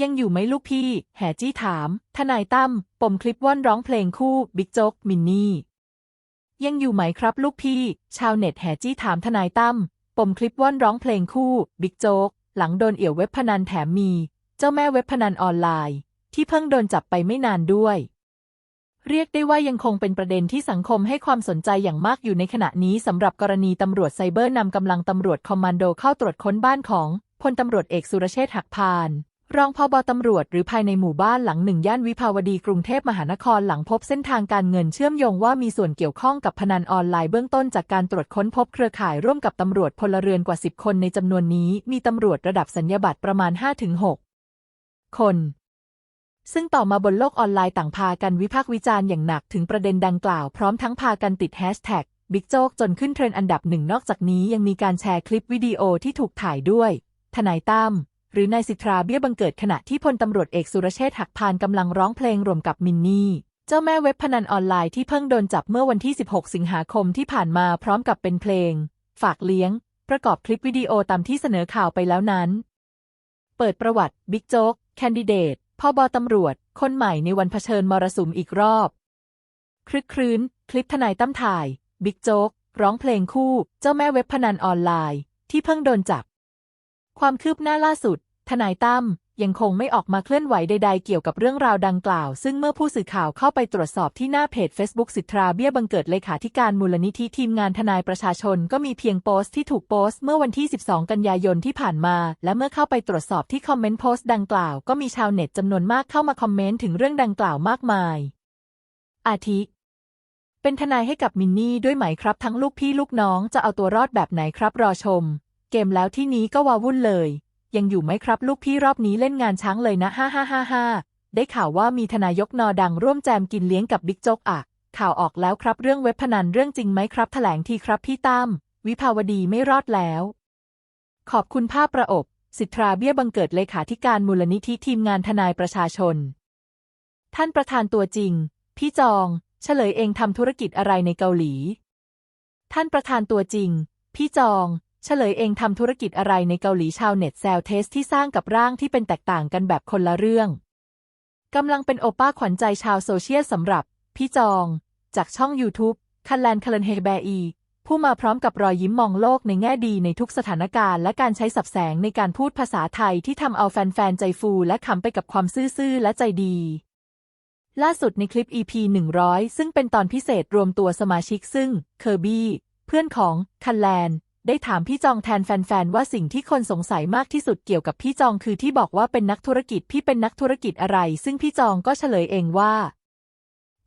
ยังอยู่ไหมลูกพี่ แห่จี้ถาม ทนายตั้ม ปมคลิปว่อนร้องเพลงคู่บิ๊กโจ๊กมินนี่ ยังอยู่ไหมครับลูกพี่ ชาวเน็ตแห่จี้ถามทนายตั้ม ปมคลิปว่อนร้องเพลงคู่บิ๊กโจ๊กหลังโดนเอี่ยวเว็บพนันแถมมี เจ้าแม่เว็บพนันออนไลน์ ที่เพิ่งโดนจับไปไม่นานด้วย เรียกได้ว่ายังคงเป็นประเด็นที่สังคมให้ความสนใจอย่างมากอยู่ในขณะนี้สำหรับกรณีตำรวจไซเบอร์นำกำลังตำรวจคอมมานโดเข้าตรวจค้นบ้านของพลตำรวจเอกสุรเชษฐ์หักพาน รองพอบตำรวจหรือภายในหมู่บ้านหลังหนึ่งย่านวิภาวดีกรุงเทพมหานครหลังพบเส้นทางการเงินเชื่อมโยงว่ามีส่วนเกี่ยวข้องกับพนันออนไลน์เบื้องต้นจากการตรวจค้นพบเครือข่ายร่วมกับตำรวจพลเรือนกว่า 10 คนในจำนวนนี้ มีตำรวจระดับสัญญาบัตรประมาณ 5-6 คน ซึ่งต่อมาบนโลกออนไลน์ต่างพากันวิพากษ์วิจารณ์อย่างหนักถึงประเด็นดังกล่าวพร้อมทั้งพากันติดแฮชแท็กบิ๊กโจ๊กจนขึ้นเทรนด์อันดับหนึ่งนอกจากนี้ยังมีการแชร์คลิปวิดีโอที่ถูกถ่ายด้วยทนายตั้ม หรือนายสิทธาเบี้ยบังเกิดขณะที่พลตำรวจเอกสุรเชษฐ์หักพานกำลังร้องเพลงรวมกับมินนี่ เจ้าแม่เว็บพนันออนไลน์ที่เพิ่งโดนจับเมื่อวันที่ 16 สิงหาคมที่ผ่านมาพร้อมกับเป็นเพลง ฝากเลี้ยง ประกอบคลิปวิดีโอตามที่เสนอข่าวไปแล้วนั้น เปิดประวัติบิ๊กโจ๊กแคนดิเดตพอบอตำรวจ คนใหม่ในวันเผชิญมรสุมอีกรอบ คลึกครื้น คลิปทนายตั้มถ่าย บิ๊กโจ๊กร้องเพลงคู่ เจ้าแม่เว็บพนันออนไลน์ ที่เพิ่งโดนจับ ความคืบหน้าล่าสุด ทนายตั้มยังคงไม่ออกมาเคลื่อนไหวใดๆ เกี่ยวกับเรื่องราวดังกล่าว ซึ่งเมื่อผู้สื่อข่าวเข้าไปตรวจสอบที่หน้าเพจ Facebook สิทธาเบี้ยบังเกิดเลขาธิการมูลนิธิทีมงานทนายประชาชนก็มีเพียงโพสต์ที่ถูกโพสต์เมื่อวันที่ 12 กันยายนที่ผ่านมา และเมื่อเข้าไปตรวจสอบที่คอมเมนต์โพสต์ดังกล่าว ก็มีชาวเน็ตจำนวนมากเข้ามาคอมเมนต์ถึงเรื่องดังกล่าวมากมาย อาทิ เป็นทนายให้กับมินนี่ด้วยไหมครับ ทั้งลูกพี่ลูกน้องจะเอาตัวรอดแบบไหนครับรอชม เกมแล้วที่นี้ก็วาวุ่นเลย ยังอยู่ไหมครับลูกพี่รอบนี้เล่นงานช้างเลยนะฮ่าฮ่าฮ่าฮ่าได้ข่าวว่ามีทนายกนอดังร่วมแจมกินเลี้ยงกับบิ๊กโจ๊กอะข่าวออกแล้วครับเรื่องเว็บพนันเรื่องจริงไหมครับแถลงทีครับพี่ตั้มวิภาวดีไม่รอดแล้ว ขอบคุณภาพประอบ สิทธาเบี้ยบังเกิดเลขาธิการมูลนิธิทีมงานทนายประชาชน ท่านประธานตัวจริง พี่จอง เฉลยเองทำธุรกิจอะไรในเกาหลี ท่านประธานตัวจริง พี่จอง เฉลยเองทำธุรกิจอะไรในเกาหลีชาวเน็ตแซวเทสที่สร้างกับร่างที่เป็นแตกต่างกันแบบคนละเรื่องกำลังเป็นโอป้าขวัญใจชาวโซเชียลสำหรับ พี่จอง จากช่อง YouTube คันแลนคาเลนเฮแบอีผู้มาพร้อมกับรอยยิ้มมองโลกในแง่ดีในทุกสถานการณ์ และการใช้สับแสงในการพูดภาษาไทยที่ทำเอาแฟนๆ ใจฟูและขำไปกับความซื่อๆ และใจดี ล่าสุดในคลิป EP 100 ซึ่งเป็นตอนพิเศษรวมตัวสมาชิกซึ่งเคอร์บี้เพื่อนของคันแลน ได้ถามพี่จองแทนแฟนๆ ว่าสิ่งที่คนสงสัยมากที่สุดเกี่ยวกับพี่จองคือที่บอกว่าเป็นนักธุรกิจพี่เป็นนักธุรกิจอะไร ซึ่งพี่จองก็เฉลยเองว่า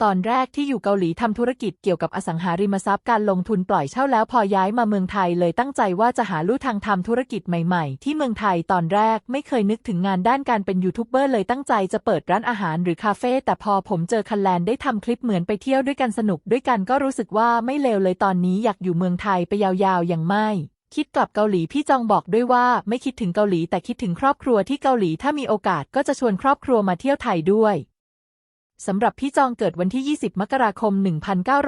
ตอนแรกที่อยู่เกาหลีทำธุรกิจเกี่ยวกับอสังหาริมทรัพย์การลงทุนปล่อยเช่าแล้วพอย้ายมาเมืองไทยเลยตั้งใจว่าจะหาลู่ทางทำธุรกิจใหม่ๆ ที่เมืองไทยตอนแรกไม่เคยนึกถึงงานด้านการเป็นยูทูบเบอร์เลยตั้งใจจะเปิดร้านอาหารหรือคาเฟ่แต่พอผมเจอคันแลนได้ทำคลิปเหมือนไปเที่ยวด้วยกันสนุกด้วยกันก็รู้สึกว่าไม่เลวเลยตอนนี้อยากอยู่เมืองไทยไปยาวๆ อย่างไม่คิดกลับเกาหลีพี่จองบอกด้วยว่าไม่คิดถึงเกาหลีแต่คิดถึงครอบครัวที่เกาหลีถ้ามีโอกาสก็จะชวนครอบครัวมาเที่ยวไทยด้วย สำหรับพี่จองเกิดวันที่ 20 มกราคม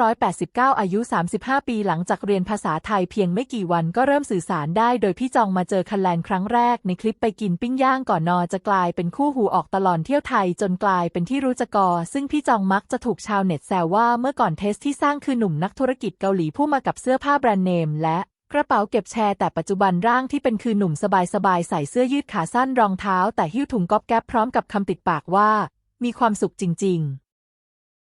1989 อายุ 35 ปีหลังจากเรียนภาษาไทยเพียงไม่กี่วันก็เริ่มสื่อสารได้ โดยพี่จองมาเจอคันแลนครั้งแรกในคลิปไปกินปิ้งย่างก่อนนอจะกลายเป็นคู่หูออกตลอดเที่ยวไทยจนกลายเป็นที่รู้จักกอ ซึ่งพี่จองมักจะถูกชาวเน็ตแซวว่าเมื่อก่อนเทสที่สร้างคือหนุ่มนักธุรกิจเกาหลีผู้มากับเสื้อผ้าแบรนด์เนมและกระเป๋าเก็บแชร์แต่ปัจจุบันร่างที่เป็นคือหนุ่มสบายๆใส่เสื้อยืดขาสั้นรองเท้า แต่หิ้วถุงก๊อบแก๊บพร้อมกับคำติดปากว่า มีความสุขจริง ๆ